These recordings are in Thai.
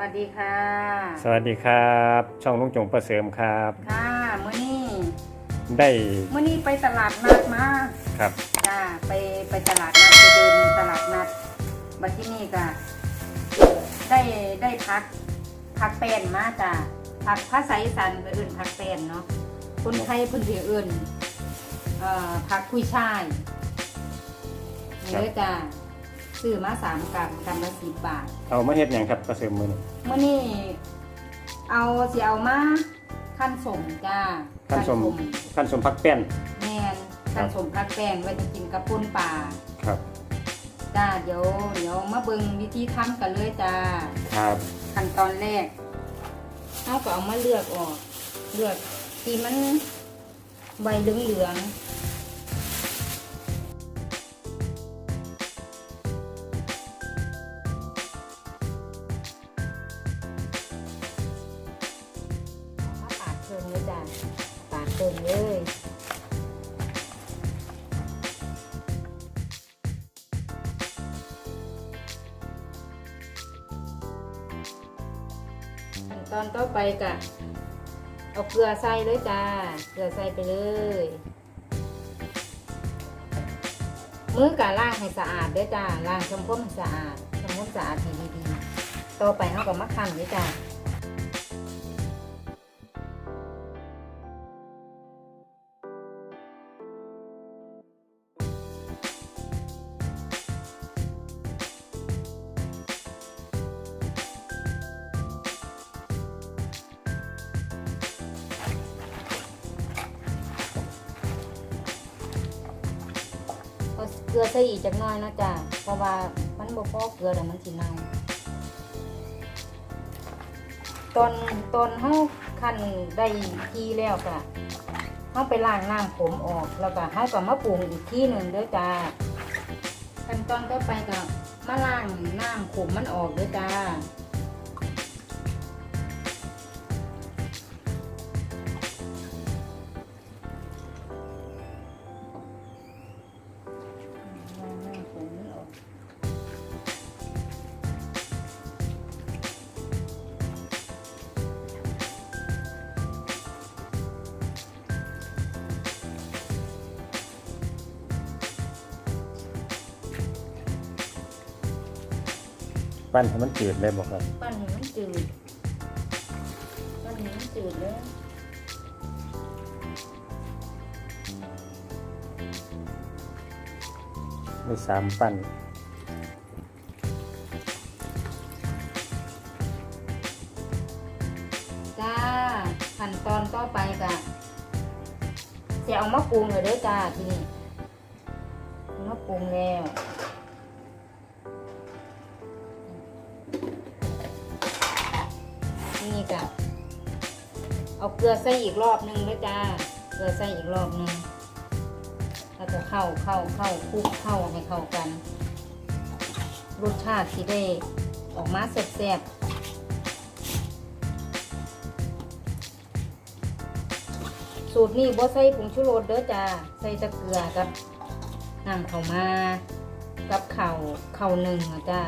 วัสดีค่ะ สวัสดีครับ ช่องลุงจงประเสริมครับ ค่ะมื้อนี้ได้มื้อนี้ไปตลาดนัดมาครับจ้าไปไปตลาดนัดไปเดินตลาดนัดบัดที่นี่ก็ได้ได้พักพักแป้นมาจ้าพักภาษาอีสานไปอื่นพักแป้นเนาะคนไทยเพิ่นสิเอื่นเอ่อพักคุยช่ายนี่เลยจ้า ซื้อมาสามกรัมกรัมละสิบบาทเอามาเฮ็ดหยังครับประเสริมมือนี้เมื่อนี้เอาสิเอามาขั้นสมจ้าขั้นสม ขั้นสมพักแป้น แมนขั้นสมพักแป้งไว้จะกินกับปุ้นป่าครับ จ้าเดี๋ยวเดี๋ยวมาเบิ่งวิธีทำกันเลยจ้า ครับ ขั้นตอนแรกเอาก็เอามาเลือกออก เลือกที่มันใบเหลืองๆ เคิงเลยตอนต่อไปกะเอาเกลือใส่เลยจ้า เกลือใส่ไปเลย มือกะล้างให้สะอาดด้วยจ้า ล้างชมพ่ให้สะอาดชมพ่มสะอาดให้ดีๆ ต่อไปเขาก็มาคั่นด้วยจ้า เกลือใส่อีกจักหน้อยนะจ้าเพราะว่ามันบ่พอเกลือแล้วมันสิเน่าตอนตอนเฮาคั่นได้ทีแล้วก็เฮาไปล้างน้ำผมออกแล้วก็เฮาก็มาปรุงอีกทีหนึ่งเด้อจ้าขั้นตอนต่อไปก็มาล้างน้ำขมมันออกเด้อจ้า ปั้นให้มันจืดเลยบอกครับ ปั้นให้มันจืดปั้นให้มันจืดเลยมีสามปั้นจ้าขั้นตอนต่อไปก็จะเอามาปรุงเลยเด้อจ้าทีนี้เอามาปรุงแล้ว นี่ก็เอาเกลือใส่อีกรอบหนึงเลยจ้า เกลือใส่อีกรอบหนึงแล้วก็เข้าเข้าเข้าคลุกเข้าให้เข้ากัน รสชาติที่ได้ออกมาแซ่บๆสูตรนี้บ่ใส่ผงชูรสเด้อจ้า ใส่ตะเกลือกับน้ำข้ามา กับเข้าวข้าหนึ่งอะจ้า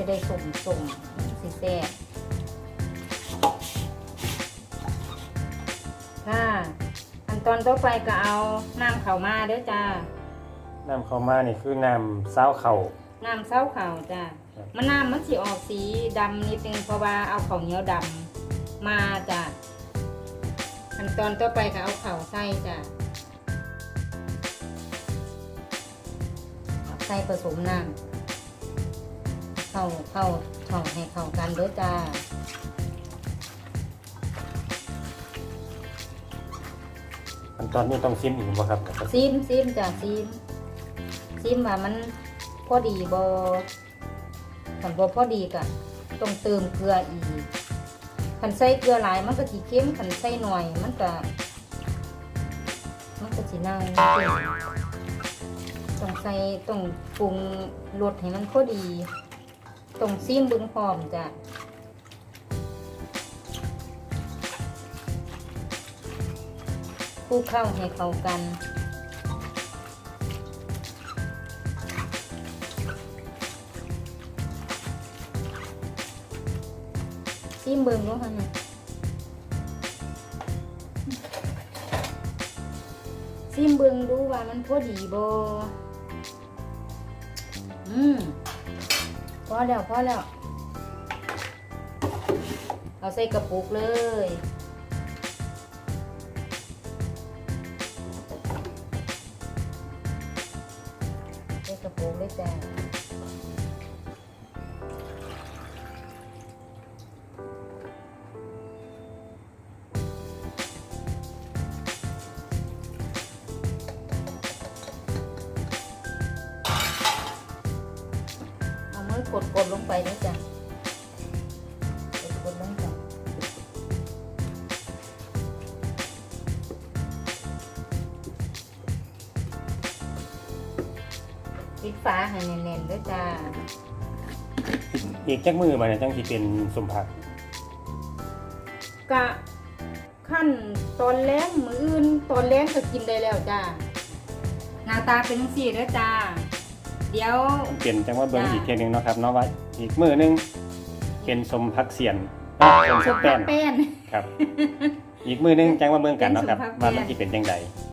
จะได้สมสมๆสิแซ่บค่ะขั้นตอนต่อไปก็เอาน้ำข้าวมาเด้อจ้า น้ำเข้าวมานี่คือน้ำซ้าวเข่า น้ำเส้าข้าวจ้าครับมันน้ำมันสิออกสีดำนิดนึงเพราะว่าเอาข้าวเหนียวดำมาจ้ะขั้นตอนต่อไปก็เอาข้าวใส่จ้ะใส่ผสมน้ำ เข้าเข้าเข้าให้เข้ากันเด้อจ้าขั้นตอนนี้ต้องซิมอีกบ่ครับซีมซีมจ้ะซีมซีมว่ามันพอดีบอขันบอพอดีกะต้องเติมเกลืออีกขันใส่เกลือหลายมันก็สีเข้มขันใส่หน่อยมันก็มันก็สีเน่าต้องใส่ต้องปรุงรสให้มันพอดี ตรงซีมบึงพร้อมจ้ะคู่เข้าให้เข้ากันซีมเบึงก็ค่ะนะซีมเบึงดูว่ามันพอดีบ่ แล้วพอแล้ว เอาใส่กระปุกเลยใส่กระปุกเลยจ้า ดกดๆลงไปนะจ๊ะกดกดๆลงไปปิดฝาให้แน่นๆด้วยจ้าอีกจักมือมาเนี่ยจังสิเป็นสมผักกะขั้นตอนแรงมืออื่นตอนแรงก็กินได้แล้วจ้าหน้าตาเป็นจังซี่เด้อจ้า เดี๋ยวเป็นจังว่าเบิ่งจ้ะอีกเทียหนึงเนาะครับเนาะว่าอีกมือหนึงเป็นสมผักเสียนเอ้ยสมสผัมกพัแป้กนแป้นครับ อีกมือหนึงจังว่าเบิ่งกันเนาะครับเป็นสมผักแป้นว่ามันสิเป็นจังใด